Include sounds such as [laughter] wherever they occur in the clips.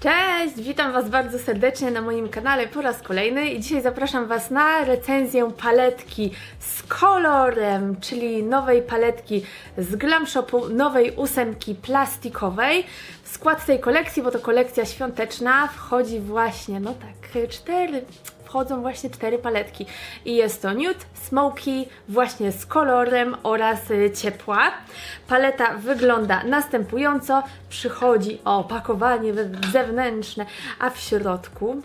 Cześć, witam Was bardzo serdecznie na moim kanale po raz kolejny i dzisiaj zapraszam Was na recenzję paletki z kolorem, czyli nowej paletki z Glam Shopu, nowej ósemki plastikowej. W skład tej kolekcji, bo to kolekcja świąteczna, wchodzi właśnie, no tak, cztery, wchodzą właśnie cztery paletki i jest to nude, smoky, właśnie z kolorem oraz y, ciepła. Paleta wygląda następująco, przychodzi opakowanie zewnętrzne, a w środku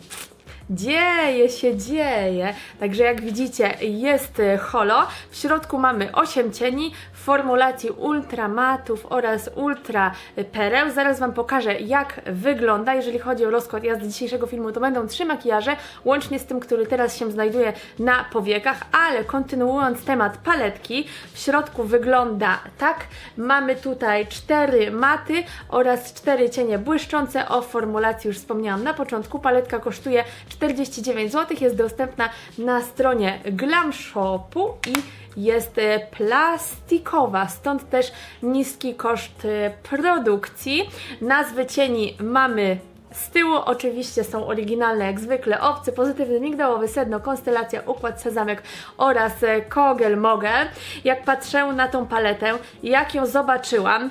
Dzieje się, dzieje. Także jak widzicie, jest e, holo. W środku mamy 8 cieni formulacji ultra matów oraz ultra pereł. Zaraz Wam pokażę, jak wygląda. Jeżeli chodzi o rozkład jazdy dzisiejszego filmu, to będą trzy makijaże, łącznie z tym, który teraz się znajduje na powiekach. Ale kontynuując temat paletki, w środku wygląda tak. Mamy tutaj cztery maty oraz cztery cienie błyszczące. O formulacji już wspomniałam na początku. Paletka kosztuje 49 zł, jest dostępna na stronie Glam Shopu i jest e, plastikowa, stąd też niski koszt e, produkcji. Nazwy cieni mamy z tyłu oczywiście są oryginalne jak zwykle owcy, pozytywny migdałowy, sedno, konstelacja, układ sezamek oraz e, kogel mogel. Jak patrzę na tą paletę, jak ją zobaczyłam,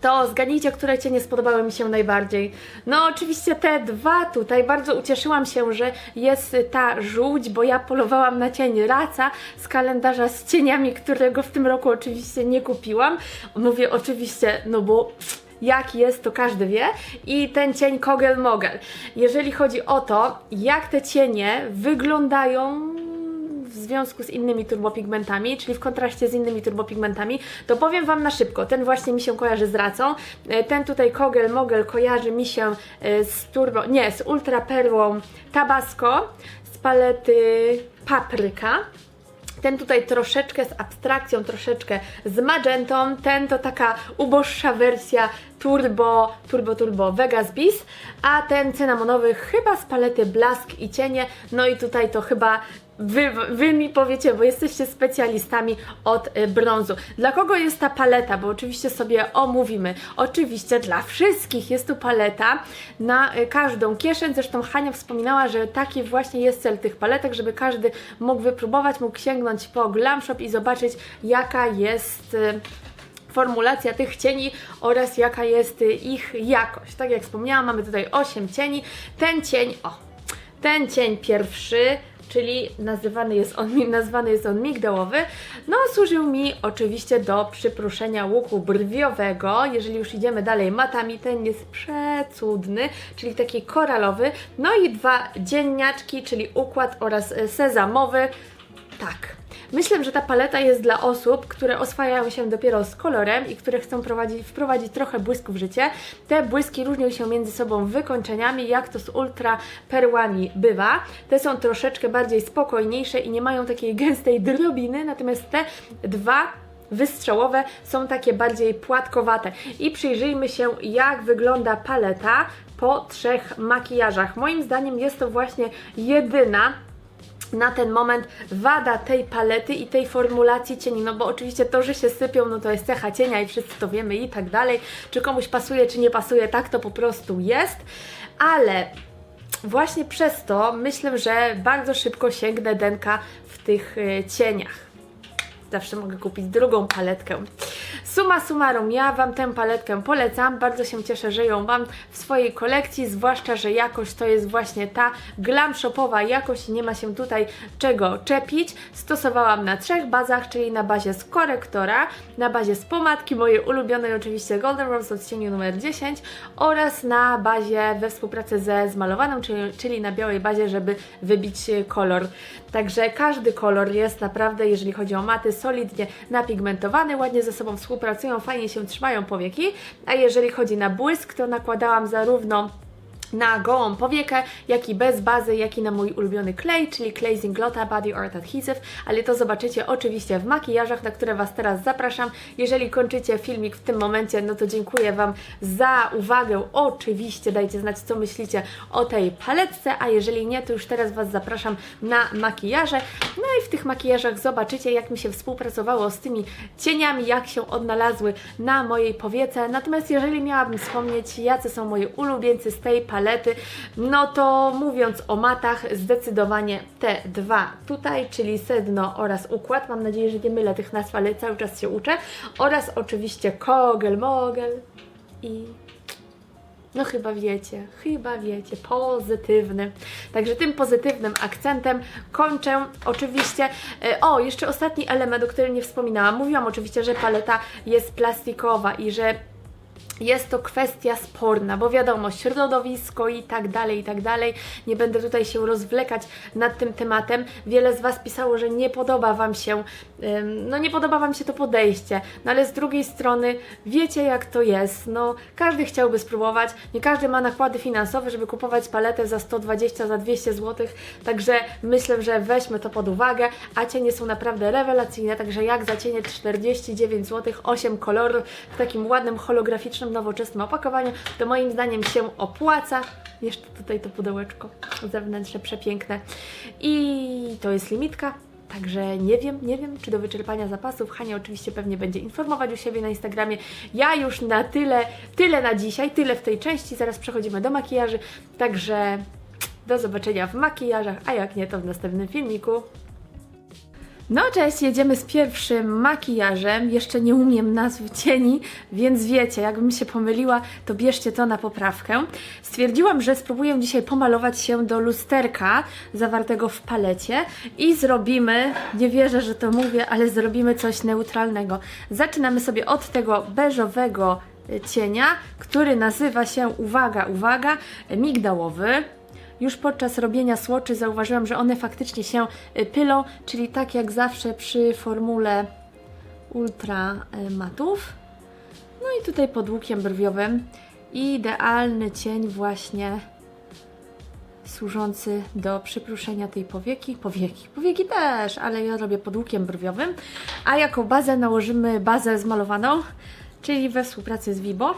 to zgadnijcie, które cienie spodobały mi się najbardziej. No oczywiście te dwa tutaj, bardzo ucieszyłam się, że jest ta żółć, bo ja polowałam na cień raca z kalendarza z cieniami, którego w tym roku oczywiście nie kupiłam. Mówię oczywiście, no bo jak jest, to każdy wie. I ten cień Kogel Mogel. Jeżeli chodzi o to, jak te cienie wyglądają w związku z innymi turbopigmentami, czyli w kontraście z innymi turbopigmentami, to powiem Wam na szybko. Ten właśnie mi się kojarzy z racą. E, Ten tutaj Kogel Mogel kojarzy mi się e, z turbo, nie, z ultra perłą Tabasco, z palety Papryka. Ten tutaj troszeczkę z abstrakcją, troszeczkę z magentą. Ten to taka uboższa wersja Turbo, Turbo, Turbo Vegas Beast, a ten cynamonowy chyba z palety Blask i Cienie. No i tutaj to chyba Wy, wy mi powiecie, bo jesteście specjalistami od y, brązu. Dla kogo jest ta paleta? Bo oczywiście sobie omówimy. Oczywiście dla wszystkich jest tu paleta na y, każdą kieszeń. Zresztą Hania wspominała, że taki właśnie jest cel tych paletek, żeby każdy mógł wypróbować, mógł sięgnąć po Glam Shop i zobaczyć, jaka jest. Y, formulacja tych cieni oraz jaka jest ich jakość. Tak jak wspomniałam, mamy tutaj 8 cieni. Ten cień, o, ten cień pierwszy, czyli nazywany jest on, nazwany jest on migdałowy, no służył mi oczywiście do przypruszenia łuku brwiowego. Jeżeli już idziemy dalej matami, ten jest przecudny, czyli taki koralowy. No i dwa dzienniaczki, czyli układ oraz sezamowy. Tak. Myślę, że ta paleta jest dla osób, które oswajają się dopiero z kolorem i które chcą prowadzić, wprowadzić trochę błysku w życie. Te błyski różnią się między sobą wykończeniami, jak to z ultra perłami bywa. Te są troszeczkę bardziej spokojniejsze i nie mają takiej [laughs] gęstej drobiny, natomiast te dwa wystrzałowe są takie bardziej płatkowate. I przyjrzyjmy się, jak wygląda paleta po trzech makijażach. Moim zdaniem jest to właśnie jedyna na ten moment wada tej palety i tej formulacji cieni, no bo oczywiście to, że się sypią, no to jest cecha cienia i wszyscy to wiemy i tak dalej, czy komuś pasuje, czy nie pasuje, tak to po prostu jest, ale właśnie przez to myślę, że bardzo szybko sięgnę denka w tych e, cieniach. Zawsze mogę kupić drugą paletkę. Suma summarum, ja Wam tę paletkę polecam. Bardzo się cieszę, że ją mam w swojej kolekcji, zwłaszcza, że jakość to jest właśnie ta glam shopowa jakość i nie ma się tutaj czego czepić. Stosowałam na trzech bazach, czyli na bazie z korektora, na bazie z pomadki, mojej ulubionej oczywiście Golden Rose w odcieniu numer 10 oraz na bazie we współpracy ze zmalowaną, czyli, czyli na białej bazie, żeby wybić kolor. Także każdy kolor jest naprawdę, jeżeli chodzi o maty, solidnie napigmentowany, ładnie ze sobą współpracują, fajnie się trzymają powieki, a jeżeli chodzi na błysk, to nakładałam zarówno na gołą powiekę, jak i bez bazy, jak i na mój ulubiony klej, czyli klej Zinglota Body Art Adhesive, ale to zobaczycie oczywiście w makijażach, na które Was teraz zapraszam. Jeżeli kończycie filmik w tym momencie, no to dziękuję Wam za uwagę. Oczywiście dajcie znać, co myślicie o tej paletce, a jeżeli nie, to już teraz Was zapraszam na makijaże No i w tych makijażach zobaczycie, jak mi się współpracowało z tymi cieniami, jak się odnalazły na mojej powiece. Natomiast jeżeli miałabym wspomnieć, jacy są moi ulubieńcy z tej palety, no to mówiąc o matach, zdecydowanie te dwa tutaj, czyli sedno oraz układ. Mam nadzieję, że nie mylę tych nazw, ale cały czas się uczę. Oraz oczywiście kogel, mogel i no chyba wiecie, chyba wiecie, pozytywny. Także tym pozytywnym akcentem kończę oczywiście. e, O, jeszcze ostatni element, o którym nie wspominałam. Mówiłam oczywiście, że paleta jest plastikowa i że jest to kwestia sporna, bo wiadomo, środowisko i tak dalej, i tak dalej. Nie będę tutaj się rozwlekać nad tym tematem. Wiele z Was pisało, że nie podoba Wam się, no nie podoba Wam się to podejście, no ale z drugiej strony wiecie jak to jest, no każdy chciałby spróbować, nie każdy ma nakłady finansowe, żeby kupować paletę za 120, za 200 zł, także myślę, że weźmy to pod uwagę, a cienie są naprawdę rewelacyjne, także jak za cienie 49 zł, 8 kolorów w takim ładnym, holograficznym, nowoczesnym opakowaniu, to moim zdaniem się opłaca. Jeszcze tutaj to pudełeczko zewnętrzne, przepiękne. I to jest limitka. Także nie wiem, nie wiem, czy do wyczerpania zapasów. Hania oczywiście pewnie będzie informować u siebie na Instagramie. Ja już na tyle, tyle na dzisiaj, tyle w tej części. Zaraz przechodzimy do makijaży. Także do zobaczenia w makijażach, a jak nie, to w następnym filmiku. No cześć, jedziemy z pierwszym makijażem. Jeszcze nie umiem nazw cieni, więc wiecie, jakbym się pomyliła, to bierzcie to na poprawkę. Stwierdziłam, że spróbuję dzisiaj pomalować się do lusterka zawartego w palecie i zrobimy, nie wierzę, że to mówię, ale zrobimy coś neutralnego. Zaczynamy sobie od tego beżowego cienia, który nazywa się, uwaga, uwaga, migdałowy. Już podczas robienia słoczy zauważyłam, że one faktycznie się y, pylą, czyli tak jak zawsze przy formule ultra y, matów. No i tutaj pod łukiem brwiowym idealny cień właśnie służący do przypruszenia tej powieki. Powieki, powieki też, ale ja robię pod łukiem brwiowym. A jako bazę nałożymy bazę zmalowaną, czyli we współpracy z Vibo.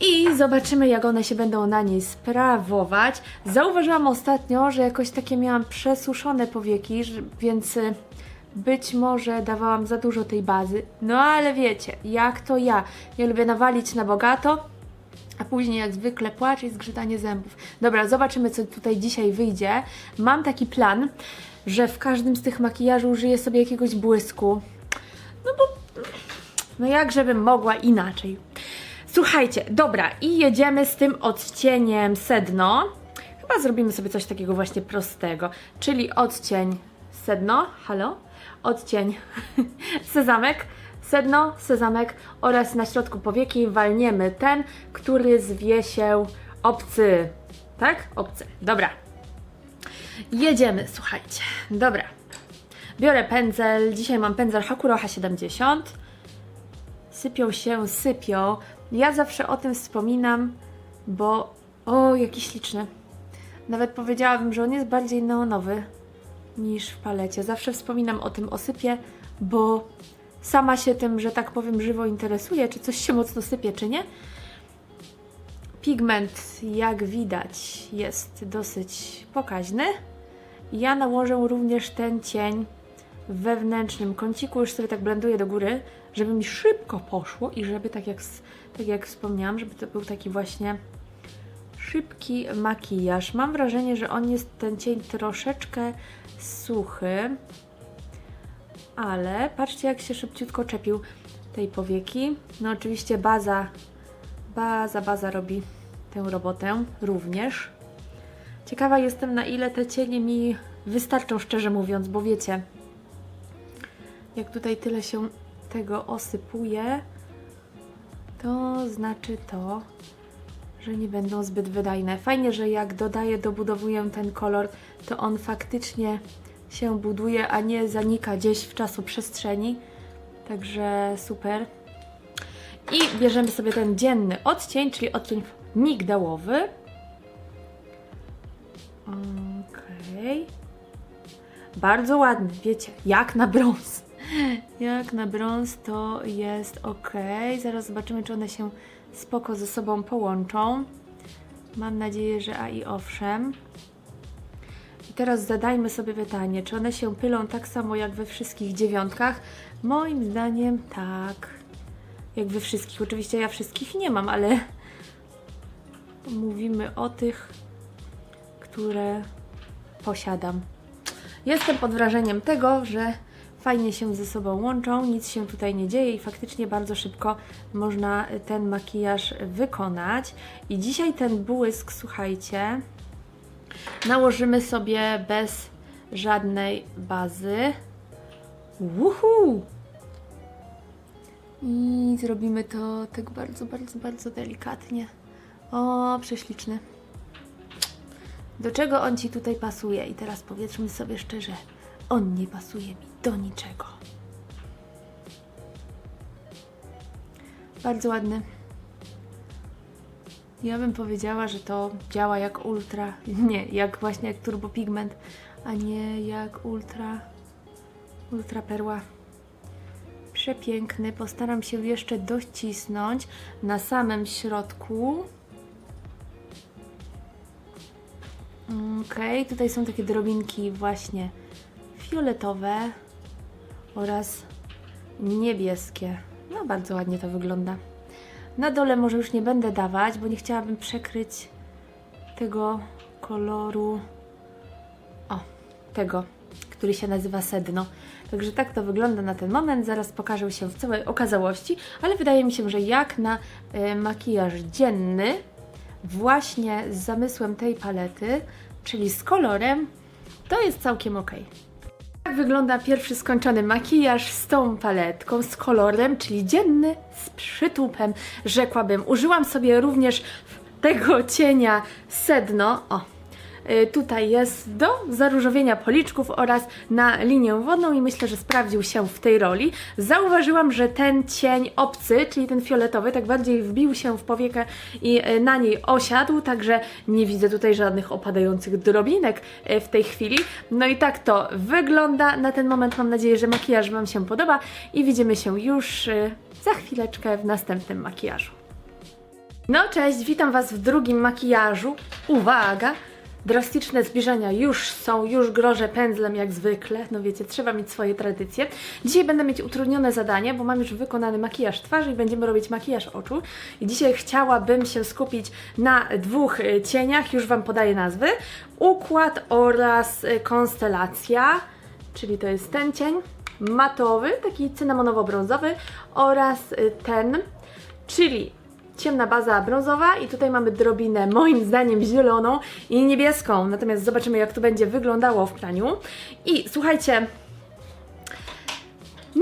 I zobaczymy, jak one się będą na niej sprawować. Zauważyłam ostatnio, że jakoś takie miałam przesuszone powieki, więc y, być może dawałam za dużo tej bazy. No ale wiecie, jak to ja. Ja lubię nawalić na bogato, a później jak zwykle płacz i zgrzytanie zębów. Dobra, zobaczymy, co tutaj dzisiaj wyjdzie. Mam taki plan, że w każdym z tych makijaży użyję sobie jakiegoś błysku. No bo no jak żebym mogła inaczej. Słuchajcie, dobra, i jedziemy z tym odcieniem sedno. Chyba zrobimy sobie coś takiego właśnie prostego, czyli odcień sedno, halo? Odcień [laughs] sezamek, sedno, sezamek oraz na środku powieki walniemy ten, który zwie się obcy. Tak? Obcy. Dobra. Jedziemy, słuchajcie. Dobra. Biorę pędzel. Dzisiaj mam pędzel Hakuro H70 sypią się, sypią. Ja zawsze o tym wspominam, bo o, jaki śliczny. Nawet powiedziałabym, że on jest bardziej neonowy niż w palecie. Zawsze wspominam o tym osypie, bo sama się tym, że tak powiem, żywo interesuję, czy coś się mocno sypie, czy nie. Pigment, jak widać, jest dosyć pokaźny. Ja nałożę również ten cień w wewnętrznym kąciku, już sobie tak blenduję do góry, żeby mi szybko poszło i żeby tak jak, s- tak jak wspomniałam, żeby to był taki właśnie szybki makijaż. Mam wrażenie, że on jest ten cień troszeczkę suchy, ale patrzcie jak się szybciutko czepił tej powieki. No oczywiście baza, baza, baza robi tę robotę również. Ciekawa jestem na ile te cienie mi wystarczą szczerze mówiąc, bo wiecie, jak tutaj tyle się tego osypuje, to znaczy to, że nie będą zbyt wydajne. Fajnie, że jak dodaję, dobudowuję ten kolor, to on faktycznie się buduje, a nie zanika gdzieś w czasoprzestrzeni. Także super. I bierzemy sobie ten dzienny odcień, czyli odcień migdałowy. Okej. Bardzo ładny, wiecie, jak na brąz. Jak na brąz to jest ok. Zaraz zobaczymy, czy one się spoko ze sobą połączą. Mam nadzieję, że a i owszem. I teraz zadajmy sobie pytanie, czy one się pylą tak samo jak we wszystkich dziewiątkach? Moim zdaniem tak. Jak we wszystkich. Oczywiście ja wszystkich nie mam, ale mówimy o tych, które posiadam. Jestem pod wrażeniem tego, że fajnie się ze sobą łączą, nic się tutaj nie dzieje i faktycznie bardzo szybko można ten makijaż wykonać. I dzisiaj ten błysk, słuchajcie, nałożymy sobie bez żadnej bazy. Uhu! I zrobimy to tak bardzo, bardzo, bardzo delikatnie. O, prześliczny. Do czego on Ci tutaj pasuje? I teraz powiedzmy sobie szczerze, on nie pasuje mi do niczego. Bardzo ładny. Ja bym powiedziała, że to działa jak ultra, [laughs] nie, jak właśnie jak turbo pigment, a nie jak ultra, ultra perła. Przepiękny. Postaram się jeszcze dościsnąć na samym środku. Okej, tutaj są takie drobinki właśnie fioletowe oraz niebieskie. No, bardzo ładnie to wygląda. Na dole może już nie będę dawać, bo nie chciałabym przekryć tego koloru. O, tego, który się nazywa sedno. Także tak to wygląda na ten moment. Zaraz pokażę się w całej okazałości, ale wydaje mi się, że jak na y, makijaż dzienny, właśnie z zamysłem tej palety, czyli z kolorem, to jest całkiem ok. Tak wygląda pierwszy skończony makijaż z tą paletką, z kolorem, czyli dzienny, z przytupem, rzekłabym. Użyłam sobie również tego cienia sedno, o, tutaj jest do zaróżowienia policzków oraz na linię wodną i myślę, że sprawdził się w tej roli. Zauważyłam, że ten cień obcy, czyli ten fioletowy, tak bardziej wbił się w powiekę i y, na niej osiadł, także nie widzę tutaj żadnych opadających drobinek y, w tej chwili. No i tak to wygląda na ten moment. Mam nadzieję, że makijaż Wam się podoba i widzimy się już za chwileczkę w następnym makijażu. No cześć, witam Was w drugim makijażu. Uwaga! Drastyczne zbliżenia już są, już grożę pędzlem jak zwykle. No wiecie, trzeba mieć swoje tradycje. Dzisiaj będę mieć utrudnione zadanie, bo mam już wykonany makijaż twarzy i będziemy robić makijaż oczu. I dzisiaj chciałabym się skupić na dwóch y, cieniach, już Wam podaję nazwy. Układ oraz y, konstelacja, czyli to jest ten cień matowy, taki cynamonowo-brązowy oraz y, ten, czyli ciemna baza brązowa i tutaj mamy drobinę moim zdaniem zieloną i niebieską. Natomiast zobaczymy jak to będzie wyglądało w praniu. I słuchajcie,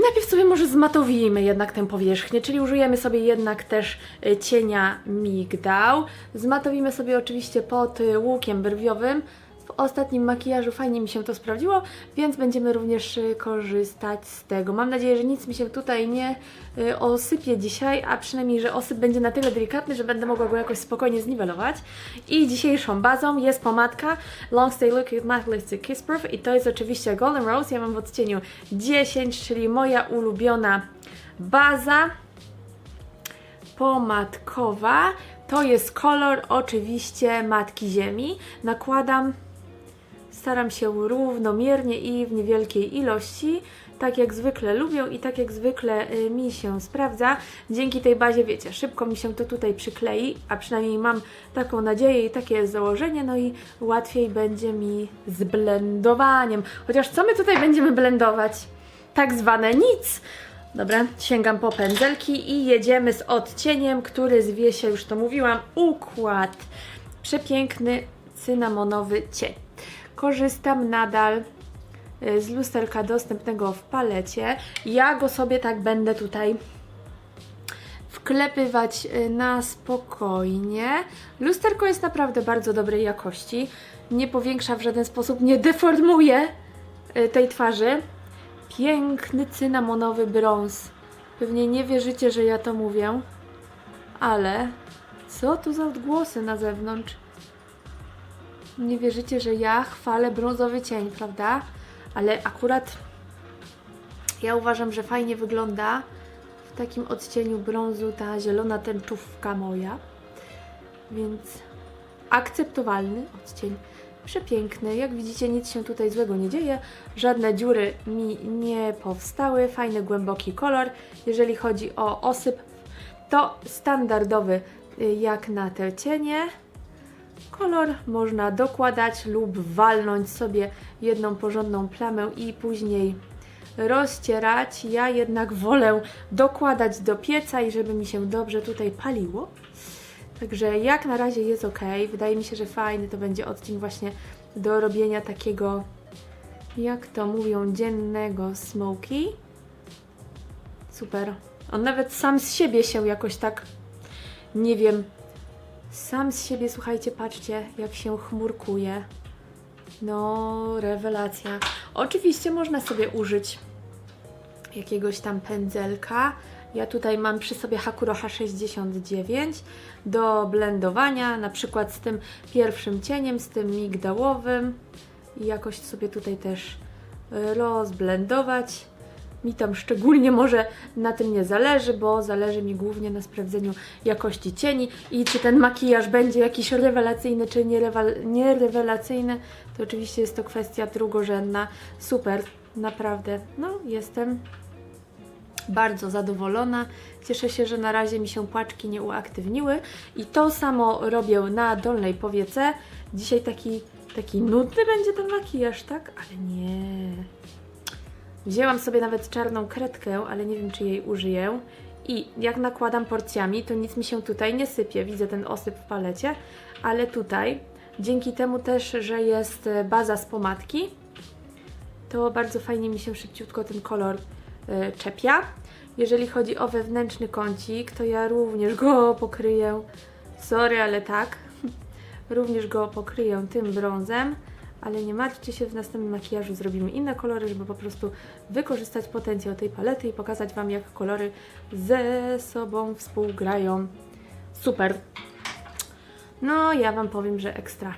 Najpierw sobie może zmatowimy jednak tę powierzchnię, czyli użyjemy sobie jednak też y, cienia migdał. Zmatowimy sobie oczywiście pod y, łukiem brwiowym. W ostatnim makijażu fajnie mi się to sprawdziło, więc będziemy również y, korzystać z tego. Mam nadzieję, że nic mi się tutaj nie y, osypie dzisiaj, a przynajmniej, że osyp będzie na tyle delikatny, że będę mogła go jakoś spokojnie zniwelować. I dzisiejszą bazą jest pomadka Long Stay Liquid Matte Lipstick Kiss Proof i to jest oczywiście Golden Rose. Ja mam w odcieniu 10, czyli moja ulubiona baza pomadkowa. To jest kolor oczywiście Matki Ziemi. Nakładam Staram się równomiernie i w niewielkiej ilości, tak jak zwykle lubię i tak jak zwykle y, mi się sprawdza. Dzięki tej bazie, wiecie, szybko mi się to tutaj przyklei, a przynajmniej mam taką nadzieję i takie jest założenie, no i łatwiej będzie mi z blendowaniem. Chociaż co my tutaj będziemy blendować? Tak zwane nic. Dobra, sięgam po pędzelki i jedziemy z odcieniem, który zwie się, już to mówiłam, układ. Przepiękny, cynamonowy cień korzystam nadal y, z lusterka dostępnego w palecie. Ja go sobie tak będę tutaj wklepywać y, na spokojnie. Lusterko jest naprawdę bardzo dobrej jakości. Nie powiększa w żaden sposób, nie deformuje y, tej twarzy. Piękny cynamonowy brąz. Pewnie nie wierzycie, że ja to mówię, ale co tu za odgłosy na zewnątrz? Nie wierzycie, że ja chwalę brązowy cień, prawda? Ale akurat ja uważam, że fajnie wygląda w takim odcieniu brązu ta zielona tęczówka moja. Więc akceptowalny odcień przepiękny. Jak widzicie, nic się tutaj złego nie dzieje, żadne dziury mi nie powstały, fajny, głęboki kolor. Jeżeli chodzi o osyp, to standardowy y, jak na te cienie. Kolor można dokładać lub walnąć sobie jedną porządną plamę i później rozcierać. Ja jednak wolę dokładać do pieca i żeby mi się dobrze tutaj paliło. Także jak na razie jest ok. Wydaje mi się, że fajny to będzie odcień właśnie do robienia takiego, jak to mówią, dziennego smoky. Super. On nawet sam z siebie się jakoś tak, nie wiem, sam z siebie, słuchajcie, patrzcie, jak się chmurkuje. No, rewelacja. Oczywiście można sobie użyć jakiegoś tam pędzelka. Ja tutaj mam przy sobie Hakuro H69 do blendowania, na przykład z tym pierwszym cieniem, z tym migdałowym i jakoś sobie tutaj też rozblendować. Mi tam szczególnie może na tym nie zależy, bo zależy mi głównie na sprawdzeniu jakości cieni i czy ten makijaż będzie jakiś rewelacyjny, czy nierewelacyjny, to oczywiście jest to kwestia drugorzędna. Super, naprawdę. No, jestem bardzo zadowolona. Cieszę się, że na razie mi się płaczki nie uaktywniły i to samo robię na dolnej powiece. Dzisiaj taki, taki nudny będzie ten makijaż, tak? Ale nie. Wzięłam sobie nawet czarną kredkę, ale nie wiem, czy jej użyję. I jak nakładam porcjami, to nic mi się tutaj nie sypie. Widzę ten osyp w palecie, ale tutaj, dzięki temu też, że jest e, baza z pomadki, to bardzo fajnie mi się szybciutko ten kolor y, czepia. Jeżeli chodzi o wewnętrzny kącik, to ja również go pokryję. Sorry, ale tak. [laughs] Również go pokryję tym brązem, ale nie martwcie się, w następnym makijażu zrobimy inne kolory, żeby po prostu wykorzystać potencjał tej palety i pokazać Wam, jak kolory ze sobą współgrają. Super. No, ja Wam powiem, że ekstra.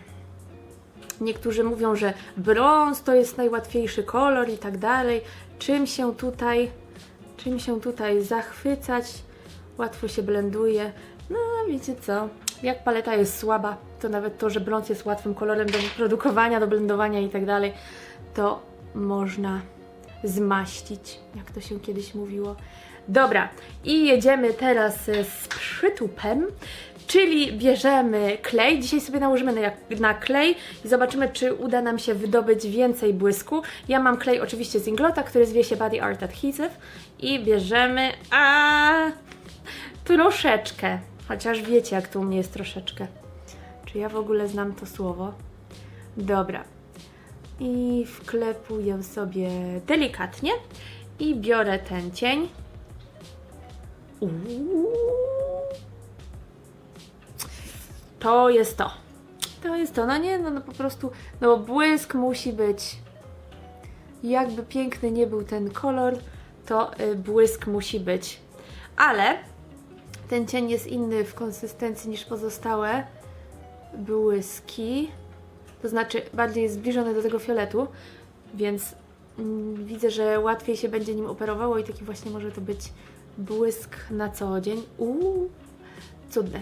Niektórzy mówią, że brąz to jest najłatwiejszy kolor i tak dalej. Czym się tutaj, czym się tutaj zachwycać? Łatwo się blenduje. No, wiecie co? Jak paleta jest słaba, to nawet to, że brąz jest łatwym kolorem do wyprodukowania, do blendowania i tak dalej, to można zmaścić, jak to się kiedyś mówiło. Dobra, i jedziemy teraz e, z przytupem, czyli bierzemy klej. Dzisiaj sobie nałożymy na, na klej i zobaczymy, czy uda nam się wydobyć więcej błysku. Ja mam klej oczywiście z Inglota, który zwie się Body Art Adhesive i bierzemy, a troszeczkę, chociaż wiecie, jak to u mnie jest troszeczkę. Czy ja w ogóle znam to słowo? Dobra. I wklepuję sobie delikatnie i biorę ten cień. Uuu. To jest to. To jest to. No nie, no, no po prostu, no błysk musi być. Jakby piękny nie był ten kolor, to y, błysk musi być. Ale ten cień jest inny w konsystencji niż pozostałe błyski. To znaczy bardziej jest zbliżony do tego fioletu, więc mm, widzę, że łatwiej się będzie nim operowało i taki właśnie może to być błysk na co dzień. Uuu, cudne.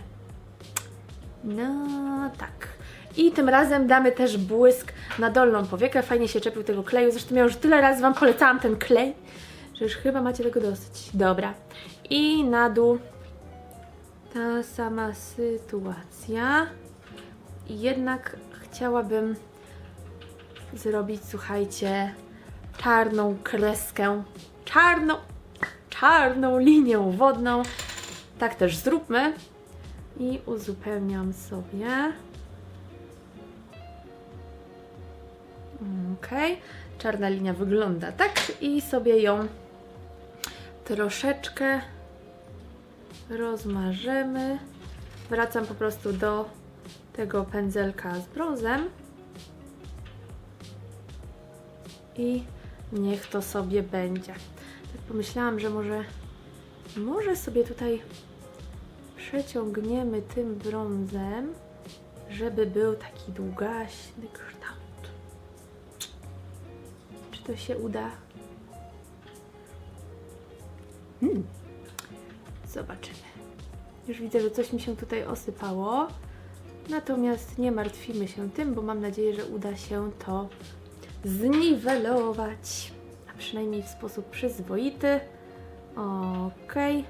No tak. I tym razem damy też błysk na dolną powiekę. Fajnie się czepił tego kleju. Zresztą ja już tyle razy Wam polecałam ten klej, że już chyba macie tego dosyć. Dobra. I na dół ta sama sytuacja. I jednak chciałabym zrobić, słuchajcie, czarną kreskę, czarną, czarną linią wodną. Tak też zróbmy. I uzupełniam sobie. Ok, czarna linia wygląda tak i sobie ją troszeczkę rozmarzemy. Wracam po prostu do tego pędzelka z brązem i niech to sobie będzie. Tak pomyślałam, że może, może sobie tutaj przeciągniemy tym brązem, żeby był taki długaśny kształt. Czy to się uda? Hmm. Zobaczymy. Już widzę, że coś mi się tutaj osypało. Natomiast nie martwimy się tym, bo mam nadzieję, że uda się to zniwelować. A przynajmniej w sposób przyzwoity. Okej.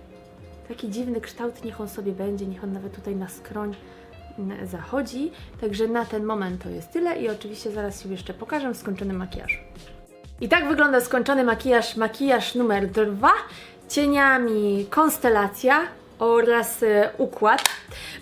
Taki dziwny kształt, niech on sobie będzie, niech on nawet tutaj na skroń mm, zachodzi. Także na ten moment to jest tyle i oczywiście zaraz się jeszcze pokażę w skończonym makijażu. I tak wygląda skończony makijaż, makijaż numer dwa. Cieniami konstelacja oraz e, układ.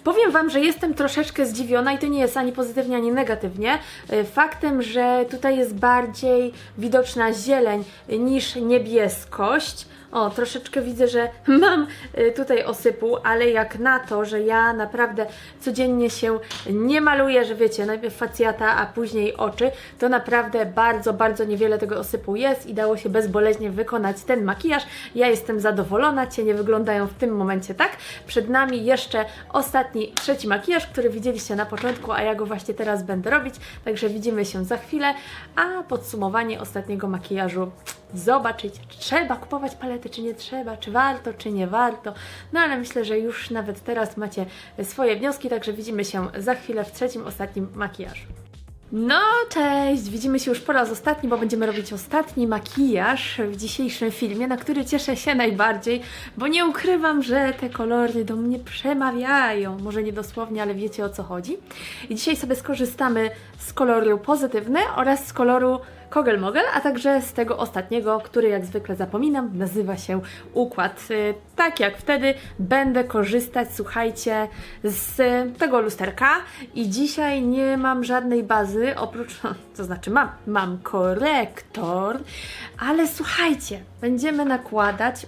Powiem Wam, że jestem troszeczkę zdziwiona i to nie jest ani pozytywnie, ani negatywnie. e, Faktem, że tutaj jest bardziej widoczna zieleń niż niebieskość. O, troszeczkę widzę, że [laughs] mam y, tutaj osypu, ale jak na to, że ja naprawdę codziennie się nie maluję, że wiecie, najpierw facjata, a później oczy, to naprawdę bardzo, bardzo niewiele tego osypu jest i dało się bezboleśnie wykonać ten makijaż. Ja jestem zadowolona, cienie wyglądają w tym momencie tak. Przed nami jeszcze ostatni, trzeci makijaż, który widzieliście na początku, a ja go właśnie teraz będę robić, także widzimy się za chwilę, a podsumowanie ostatniego makijażu zobaczyć, czy trzeba kupować palety, czy nie trzeba, czy warto, czy nie warto. No ale myślę, że już nawet teraz macie swoje wnioski, także widzimy się za chwilę w trzecim, ostatnim makijażu. No, cześć! Widzimy się już po raz ostatni, bo będziemy robić ostatni makijaż w dzisiejszym filmie, na który cieszę się najbardziej, bo nie ukrywam, że te kolory do mnie przemawiają. Może nie dosłownie, ale wiecie o co chodzi. I dzisiaj sobie skorzystamy z koloru pozytywny oraz z koloru Kogel Mogel, a także z tego ostatniego, który jak zwykle zapominam, nazywa się Układ. Y, Tak jak wtedy będę korzystać, słuchajcie, z tego lusterka i dzisiaj nie mam żadnej bazy, oprócz, [laughs] to znaczy mam, mam korektor, ale słuchajcie, będziemy nakładać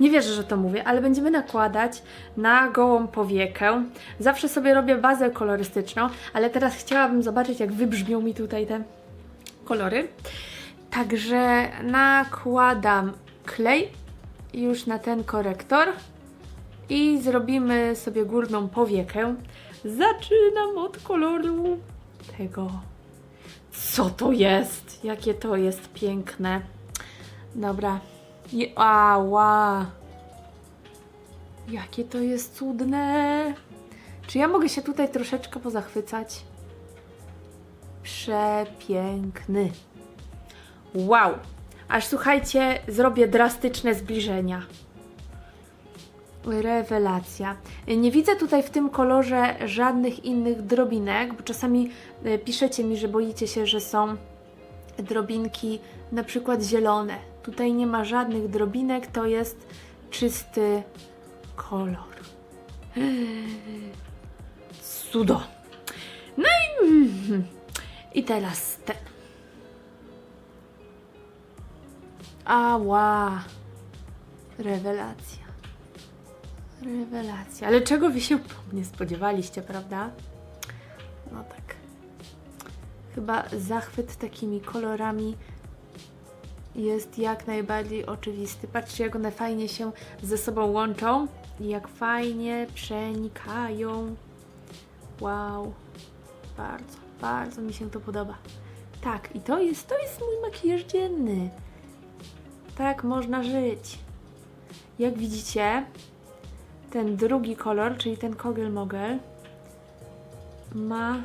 nie wierzę, że to mówię, ale będziemy nakładać na gołą powiekę. Zawsze sobie robię bazę kolorystyczną, ale teraz chciałabym zobaczyć, jak wybrzmią mi tutaj te kolory. Także nakładam klej już na ten korektor i zrobimy sobie górną powiekę. Zaczynam od koloru tego. Co to jest? Jakie to jest piękne. Dobra. Je, ała. Jakie to jest cudne. Czy ja mogę się tutaj troszeczkę pozachwycać? Przepiękny. Wow. Aż słuchajcie, zrobię drastyczne zbliżenia. Rewelacja. Nie widzę tutaj w tym kolorze żadnych innych drobinek, bo czasami e, piszecie mi, że boicie się, że są drobinki na przykład zielone. Tutaj nie ma żadnych drobinek, to jest czysty kolor. Cudo. No i, i teraz ten. Ała. Rewelacja. Rewelacja. Ale czego wy się po mnie spodziewaliście, prawda? No tak. Chyba zachwyt takimi kolorami jest jak najbardziej oczywisty. Patrzcie, jak one fajnie się ze sobą łączą i jak fajnie przenikają. Wow. Bardzo, bardzo mi się to podoba. Tak, i to jest, to jest mój makijaż dzienny. Tak można żyć. Jak widzicie, ten drugi kolor, czyli ten kogel mogel, ma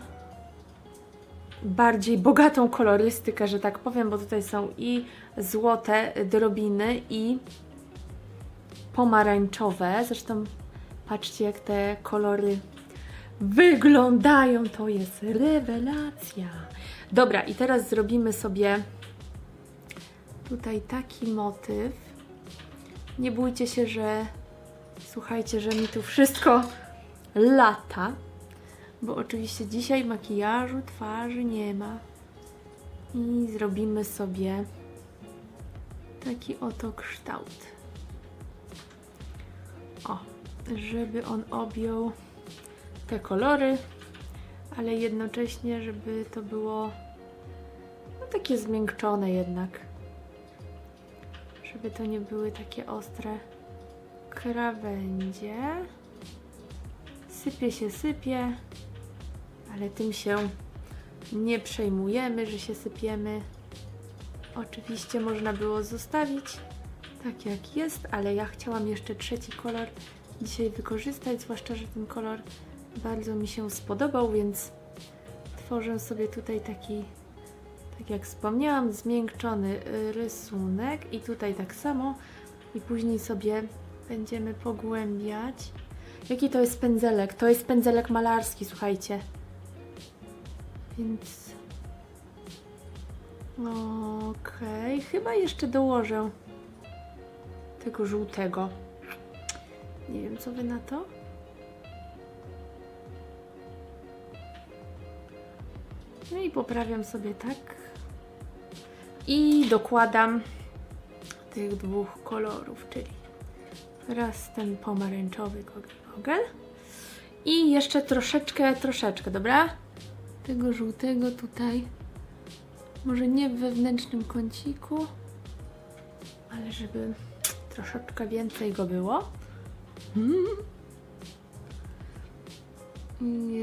bardziej bogatą kolorystykę, że tak powiem, bo tutaj są i złote drobiny, i pomarańczowe. Zresztą patrzcie, jak te kolory wyglądają. To jest rewelacja. Dobra, i teraz zrobimy sobie tutaj taki motyw. Nie bójcie się, że słuchajcie, że mi tu wszystko lata bo oczywiście dzisiaj makijażu twarzy nie ma. I zrobimy sobie taki oto kształt. O, żeby on objął te kolory, ale jednocześnie, żeby to było no, takie zmiękczone jednak. Żeby to nie były takie ostre krawędzie. Sypie się, sypie ale tym się nie przejmujemy, że się sypiemy. Oczywiście można było zostawić tak jak jest, ale ja chciałam jeszcze trzeci kolor dzisiaj wykorzystać, zwłaszcza, że ten kolor bardzo mi się spodobał, więc tworzę sobie tutaj taki, tak jak wspomniałam, zmiękczony rysunek i tutaj tak samo i później sobie będziemy pogłębiać. Jaki to jest pędzelek? To jest pędzelek malarski, słuchajcie. Więc... Okej, chyba jeszcze dołożę tego żółtego. Nie wiem, co wy na to? No i poprawiam sobie tak. I dokładam tych dwóch kolorów, czyli raz ten pomarańczowy gogel i jeszcze troszeczkę, troszeczkę, dobra? Tego żółtego tutaj. Może nie w wewnętrznym kąciku, ale żeby troszeczkę więcej go było. Mm.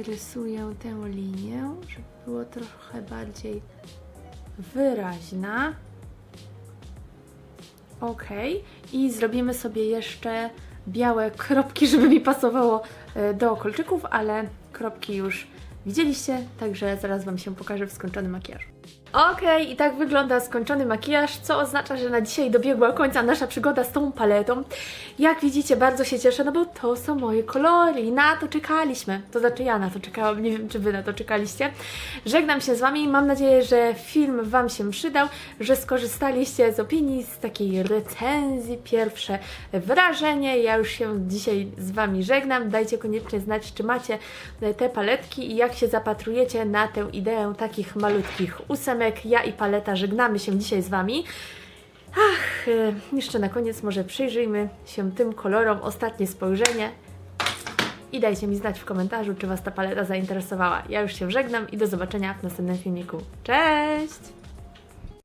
Rysuję tę linię, żeby było trochę bardziej wyraźna. Ok, i zrobimy sobie jeszcze białe kropki, żeby mi pasowało e, do kolczyków, ale kropki już widzieliście, także zaraz Wam się pokażę w skończonym makijażu. Okej, i tak wygląda skończony makijaż, co oznacza, że na dzisiaj dobiegła końca nasza przygoda z tą paletą. Jak widzicie, bardzo się cieszę, no bo to są moje kolory i na to czekaliśmy. To znaczy ja na to czekałam, nie wiem czy Wy na to czekaliście. Żegnam się z Wami, mam nadzieję, że film Wam się przydał, że skorzystaliście z opinii, z takiej recenzji, pierwsze wrażenie. Ja już się dzisiaj z Wami żegnam. Dajcie koniecznie znać, czy macie te paletki i jak się zapatrujecie na tę ideę takich malutkich ósemek. Ja i paleta żegnamy się dzisiaj z Wami. Ach, y, jeszcze na koniec może przyjrzyjmy się tym kolorom. Ostatnie spojrzenie. I dajcie mi znać w komentarzu, czy Was ta paleta zainteresowała. Ja już się żegnam i do zobaczenia w następnym filmiku. Cześć!